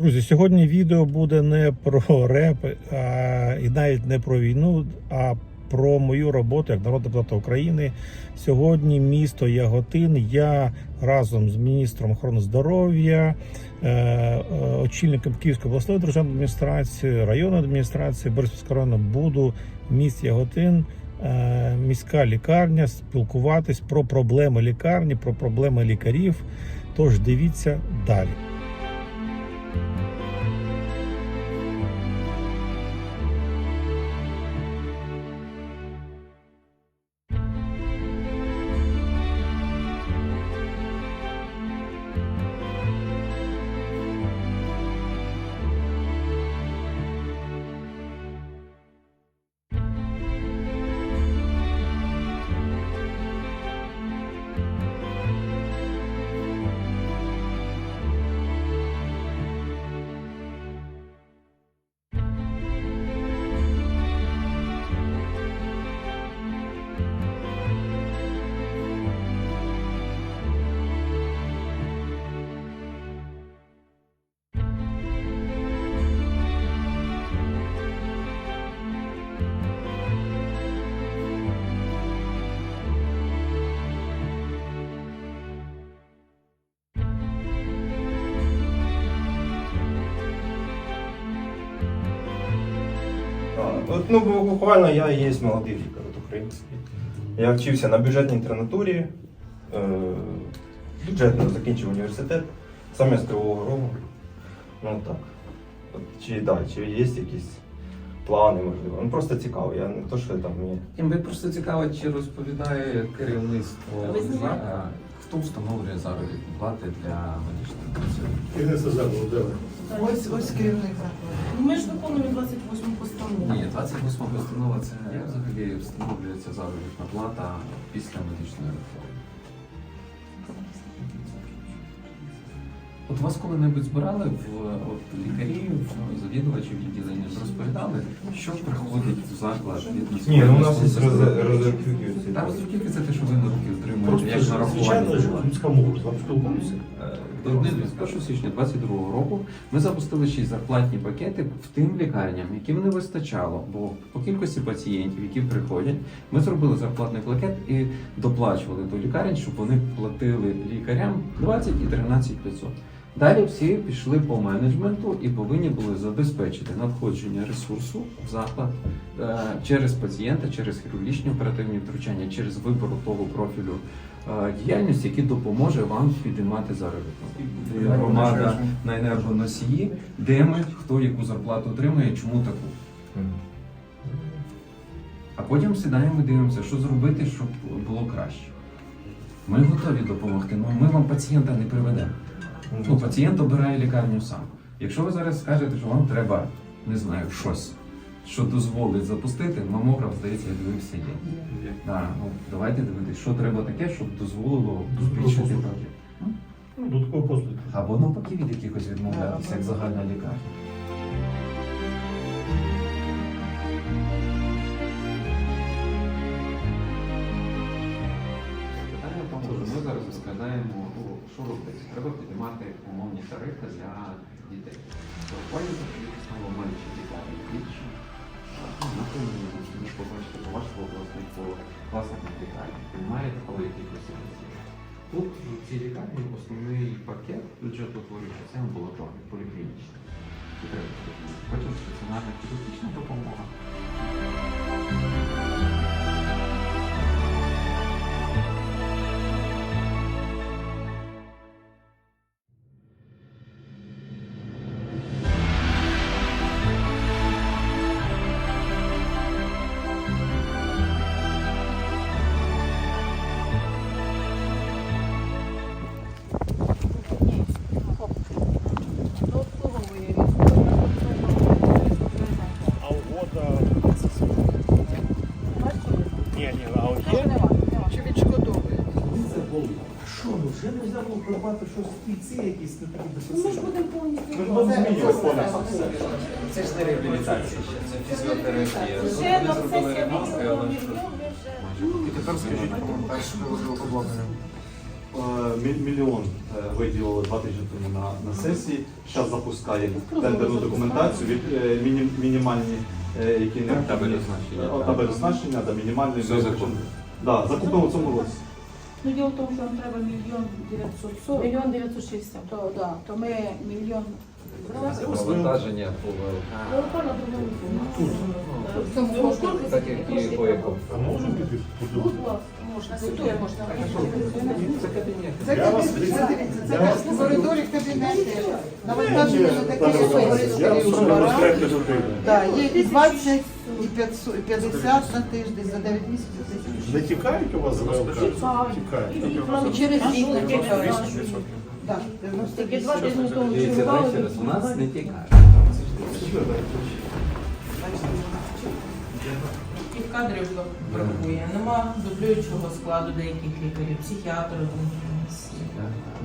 Друзі, сьогодні відео буде не про реп, а, і навіть не про війну, а про мою роботу як народного депутата України. Сьогодні місто Яготин. Я разом з міністром охорони здоров'я, е, е, очільником Київської обласної державної адміністрації, районної адміністрації Бориспільського району буду в місті Яготин. е, Міська лікарня спілкуватись про проблеми лікарні, про проблеми лікарів. Тож дивіться далі. Thank you. От, ну, буквально я є молодий лікар от український. Я вчився на бюджетній інтернатурі, е, бюджетно закінчив університет, саме з Кривого Рогу. Ну так. От, чи, да, чи є якісь плани, можливо. Ну просто цікаво, я не то, що там мені. Мені просто цікаво, чи розповідає керівництво, Ви? Хто встановлює заробітні плати для медичних працівників. Кінець забув, Ось ось керівник закладу. Ми ж виконуємо 28 постанову. Ні, 28 постанова це як взагалі встановлюється заробітна плата після медичної реформи. От вас коли-небудь збирали в от, лікарів, завідувачів відділення, розповідали, що приходить в заклад від Ні, ну у нас є розрахунки. Так, тільки це те, що ви на руки отримуєте, як нарахування. людська мова, вам спілкуюся. До 1 січня 2022 року ми запустили ще й зарплатні пакети в тим лікарням, яким не вистачало. Бо по кількості пацієнтів, які приходять, ми зробили зарплатний пакет і доплачували до лікарень, щоб вони платили лікарям 20 і 13 500. Далі всі пішли по менеджменту і повинні були забезпечити надходження ресурсу в заклад е, через пацієнта, через хірургічні оперативні втручання, через вибор того профілю е, діяльності, який допоможе вам підіймати заробітну. Громада на енергоносії, де ми, хто яку зарплату отримує, чому таку. А потім сідаємо і дивимося, що зробити, щоб було краще. Ми готові допомогти, але ми вам пацієнта не приведемо. Ну, пацієнт обирає лікарню сам. Якщо ви зараз скажете, що вам треба, не знаю, щось, що дозволить запустити, мамограф, здається, я дивився є. Да, ну, давайте дивитися, що треба таке, щоб дозволило збільшити пакет. Ну. Або навпаки від якихось відмовлятися, як загальна лікарня. Що робити. Треба піднімати умовні тарифи для дітей. Буквально знову менше лікарні більше. Ну, Напевно, ви ж побачите по вашому власних по власних лікарнях. Немає кількості разів. Тут в цій лікарні основний пакет бюджетоутворюючий це амбулаторний, поліклінічний. Потім стаціонарна хірургічна допомога. Що, ну вже не можна було придбати щось стільці якісь не такі Ну, Ми ж будемо повністю. Ми ж будемо змінювати повністю. Це ж не реабілітація ще, це фізіотерапія. Ще на сесія ремонт, і вона відділу вже. І тепер скажіть з приводу обладнання. мі- мільйон е, виділили два тижні тому на, на сесії. Зараз запускає тендерну документацію від е, міні, мінімальні, е, які не Табель означення, Е, табель означення, да, мінімальний Все ми- законно. Да, закупимо в цьому році. Ну, діло в тому, що нам треба мільйон 940. Мільйон 960. То, да, то ми мільйон. Завантаження по Тут. Так як і по якому. А можемо піти? Можна. Ситує можна. Це кабінет. Це кабінет, дивіться, це в коридорі кабінети. Навантаження на такі говорить шмара. Да, є 20 і 500, і 50 на тиждень за 9 місяців. Не тікають у вас з? Тікають. Через рік. Так, 90 Тільки два тижні тому Дивіться, чергували. ще у нас не тікає. І кадрів бракує. Нема дублюючого складу деяких лікарів, психіатр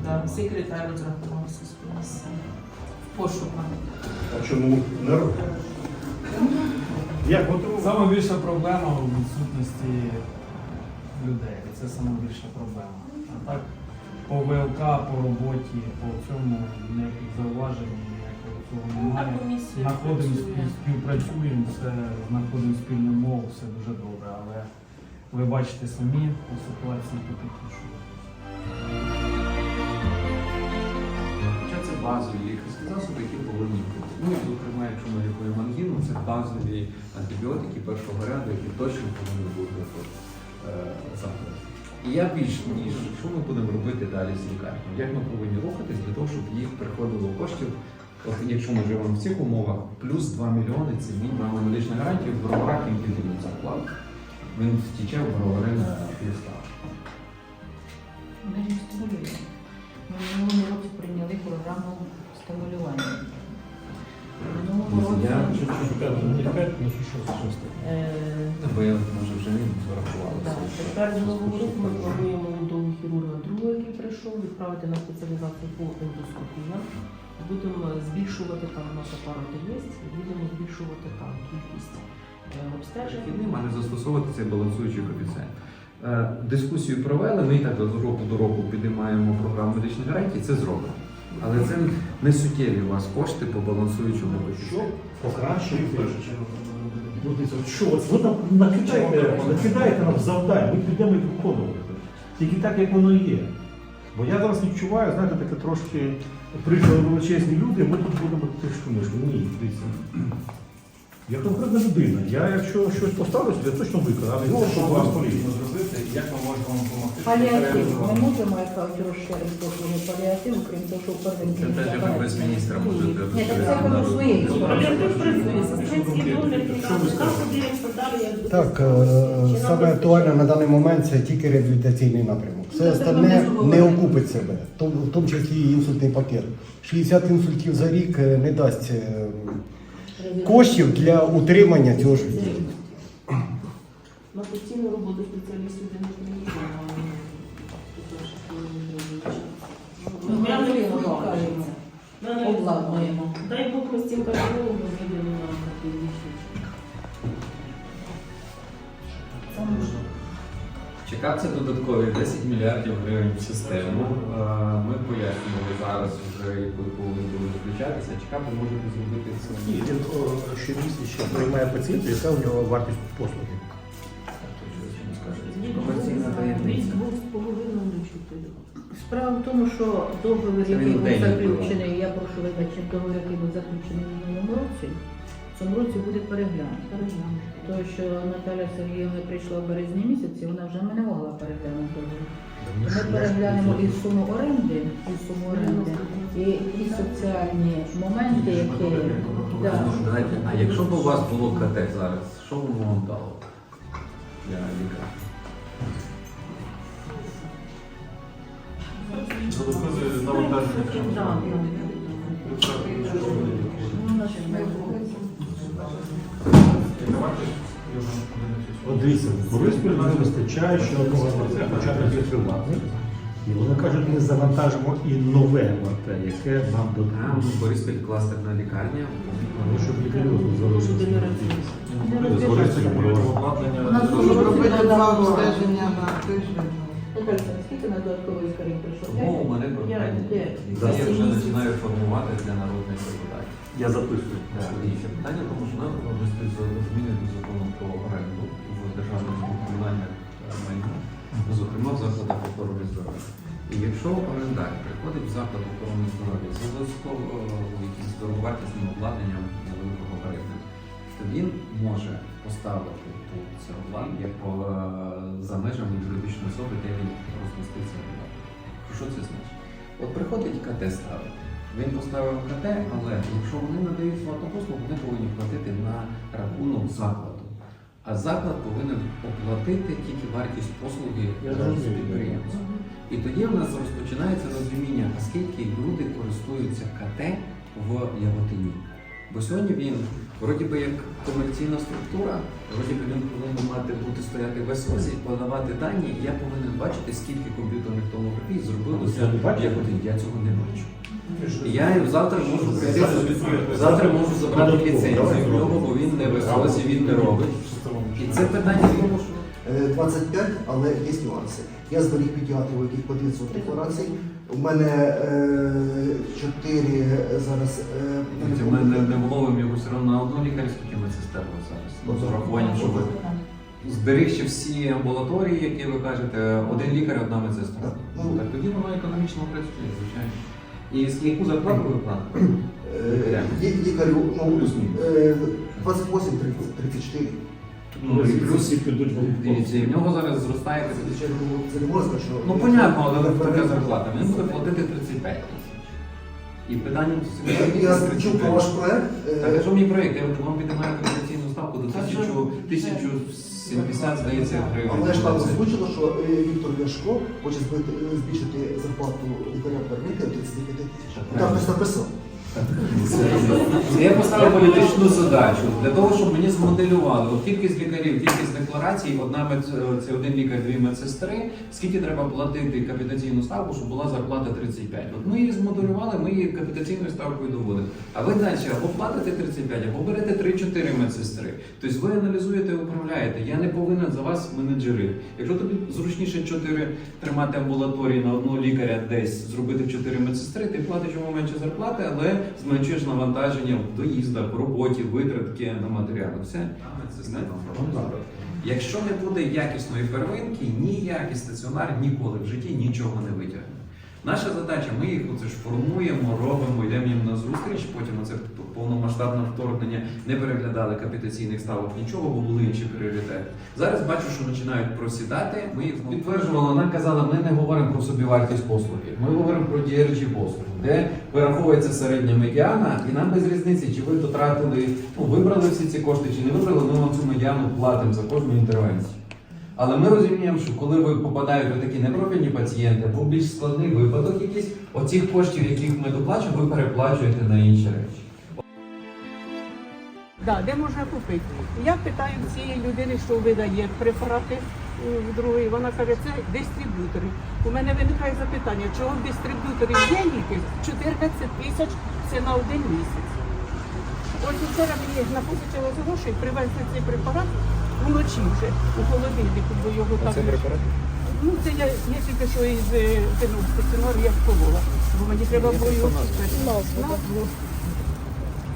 да, секретар розрахувався з комісії. В пошуках. А чому не робить? Як готово? Саме більша проблема у відсутності людей. Це саме більша проблема. А так, по ВЛК, по роботі, по цьому ніяких зауважень, ніякого цього немає. Знаходимо, співпрацюємо, все, знаходимо спільну мову, все дуже добре, але ви бачите самі по ситуації по такі, що Хоча це базові лікарські засоби, які повинні бути. Ну, і, зокрема, якщо ми лікуємо ангіну, це базові антибіотики першого ряду, які точно повинні бути в е, закладі. І я більш ніж що ми будемо робити далі з лікарнями? Як ми повинні рухатись для того, щоб їх приходило коштів? От якщо ми живемо в цих умовах, плюс 2 мільйони це мінімум медична гарантія, в договорах їм підіймуть зарплату. Він втіче в договори на півстав. Ми ж стимулюємо. Ми минулому році прийняли програму стимулювання. Я Не п'ять, ну що, що, тим? е, бо я може вже не. Так, тепер з нового року ми плануємо молодого хірурга другого, який прийшов, відправити на спеціалізацію по ендоскопіям. Будемо збільшувати там у нас апарат є, будемо збільшувати там кількість е, обстежень. Перехідним, а не застосовувати цей балансуючий коефіцієнт. Е, Дискусію провели, ми і так з року до року підіймаємо програму медичних гарантій, це зробимо. Але це не суттєві у вас кошти по балансуючому Що покращуєте? Що, от ви нам накидаєте, накидаєте нам завдань, ми підемо їх виконувати. Тільки так, як воно є. Бо я зараз відчуваю, знаєте, таке трошки прийшли величезні люди, ми тут будемо тишку мишку. Ні, дивіться. Я конкретна людина. Я якщо щось поставлю, я точно не говорю, що вас поліція. як ми можемо вам допомогти? паліатив. Ми можемо якось розширити послуги паліативу, крім того, що Це теж ви без міністра можете Ні, так це воно своє. Паліатив працює, сестринський догляд, Так, е, саме актуальне на даний момент це тільки реабілітаційний напрямок. Все остальне не окупить себе, в тому- в тому числі і інсультний пакет. 60 інсультів за рік е, не дасть е, коштів для утримання цього життя. На постійну роботу спеціалістів де не приїхали. працюємо, обладнуємо. Дай Бог ми з цим кардіологом нам на такий Чекався додаткові 10 мільярдів гривень в систему. Е, Ми пояснювали зараз вже, ви повинні були включатися. Чекати можете зробити це. Ні, він о, приймає пацієнта, яка у нього вартість послуги. Справа в тому, що договір, який був заключений, я прошу вибачити, договір, який був заключений в минулому році, в цьому році буде переглянути. Тому що Наталя Сергіївна прийшла в березні місяці, вона вже не могла переглянути. Ми переглянемо і суму оренди, і суму оренди, і, і соціальні моменти, які да. Знаєте, а якщо б у вас було КТ зараз, що б воно вам дало для лікаря? Додаткові навантаження. Ну, наші ми- От дивіться, Бориспіль нас вистачає, що одного початок є приватний. І вони кажуть, ми завантажимо і нове МРТ, яке нам Там дадуть. Бориспіль кластерна лікарня. Ну, щоб лікарі залишилися. У нас дуже робити два обстеження додатковий прийшов? Тому у мене Я- прохання. де? Я вже починаю формувати для народних депутатів. Я записую. Слідуюче питання, тому що нам внести зміни до закону про оренду в державному комунальне майно, зокрема в закладах охорони здоров'я. І якщо орендар приходить в заклад охорони здоров'я з обов'язково якимось дороговартісним обладнанням невеликого перетину, то він може поставити тут обладнання як е, за межами юридичної особи, де він розмістив обладнання. Що це значить? От приходить КТ ставить. Він поставив КТ, але якщо вони надають платну послугу, вони повинні платити на рахунок закладу. А заклад повинен оплатити тільки вартість послуги з підприємця. І тоді в нас розпочинається розуміння, а скільки люди користуються КТ в Яготині. Бо сьогодні він, вроді би як комерційна структура, вроді би він повинен мати бути стояти в СОЗі, подавати дані, і я повинен бачити, скільки комп'ютерних томографій зробилося Яготині. Я цього не бачу. І я завтра можу прийти, завтра можу забрати ліцензію в нього, бо він не в СОЗі, він не робить. І це питання в тому, Е, 25, але є нюанси. Я зберіг педіатрів, у яких по 900 декларацій. У мене е, 4 зараз. е, Дивіться, ми не, не вловимо його все одно на одну лікарю, скільки ми зараз. Ну, з урахуванням, що ви зберігши всі амбулаторії, які ви кажете, один лікар, одна медсестра. Так. Ну, так тоді воно економічно працює, звичайно. І з яку зарплату ви платите? Е, лі- Лікарю ну, е, 28, 30, 34. Ну, і плюс дивіться, і в нього зараз зростає. Це не- Це не можна що... Ну, понятно, але така зарплата. Він буде платити 35 тисяч. І питання Я чув про ваш проект. е, Так, що мій проєкт? Я вам піднімаю акредитаційну ставку до 1070, здається, гривень. Але ж там озвучило, що е, Віктор Ляшко хоче збити, збільшити зарплату лікаря первинки до 35 тисяч. Там хтось написав. Я поставив політичну задачу для того, щоб мені змоделювали кількість лікарів, кількість декларацій, одна мед... це один лікар, дві медсестри. Скільки треба платити капітаційну ставку, щоб була зарплата 35. От ми її змоделювали, ми її капітаційною ставкою доводимо. А ви далі або платите 35, або берете 3-4 медсестри. Тобто ви аналізуєте, управляєте. Я не повинен за вас менеджерити. Якщо тобі зручніше 4 тримати амбулаторії на одного лікаря десь зробити 4 медсестри, ти платиш йому менше зарплати, але зменшуєш навантаження в доїздах, в роботі, витратки на матеріали. Все. Якщо не буде якісної первинки, ніякий стаціонар ніколи в житті нічого не витягне. Наша задача, ми їх оце ж формуємо, робимо, йдемо їм на зустріч, потім оце повномасштабне вторгнення не переглядали капітаційних ставок нічого, бо були інші пріоритети. Зараз бачу, що починають просідати. Ми їх підтверджували, вона казала, ми не говоримо про собівартість послуги. Ми говоримо про DRG послуги, де вираховується середня медіана, і нам без різниці, чи ви дотратили, ну вибрали всі ці кошти, чи не вибрали, ми вам цю медіану платимо за кожну інтервенцію. Але ми розуміємо, що коли ви попадаєте в такі непрофільні пацієнти, або більш складний випадок якийсь, оцих коштів, яких ми доплачуємо, ви переплачуєте на інші речі. Да, де можна купити? Я питаю цієї людини, що видає препарати в другої. Вона каже, це дистриб'ютори. У мене виникає запитання, чого в дистриб'юторів є ліки 14 тисяч це на один місяць. Ось вчора мені напозичили з грошей, привезли цей препарат вночі вже у холодильнику, бо його там. Ну, це я, я тільки що із е, ну, стаціонару я вколола, бо мені треба було його. Назву.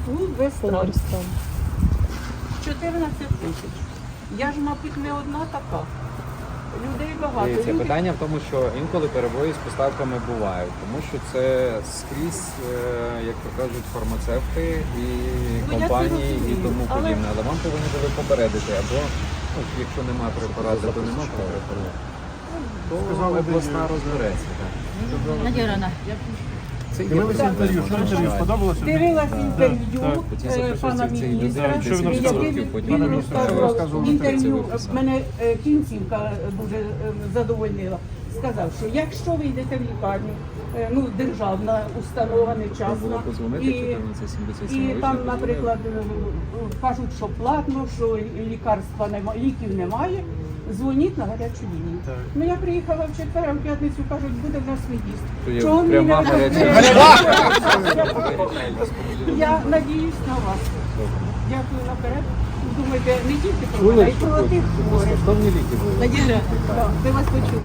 Ну, Вестран. 14 тисяч. Я ж, мабуть, не одна така. Людей багато. Дивіться, Люди- питання в тому, що інколи перебої з поставками бувають, тому що це скрізь, е, як то кажуть, фармацевти і Ну, компанії і тому але- подібне. Але вам повинні були попередити, або ну, якщо немає препарату, то немає препарату. То обласна розбереться. так. Надія Це є Дивилися інтерв'ю, що інтерв'ю сподобалося? Дивилась інтерв'ю е, пана міністра, Що він розказував? він інтерв'ю. Мене е, кінцівка дуже е, задовольнила. Сказав, що якщо ви йдете в лікарню, е, ну державна установа, не Треба було частна, позвонити і І там, наприклад, е, кажуть, що платно, що лікарства немає, ліків немає. Дзвоніть на гарячу лінію. Так. Ну я приїхала в четвер, а в п'ятницю кажуть, буде в нас виїзд. Чого мені пряма не гаряча Я надіюсь на вас. Дякую наперед. Думайте, не тільки про мене, а й про тих хворих. Надія, ми вас почули.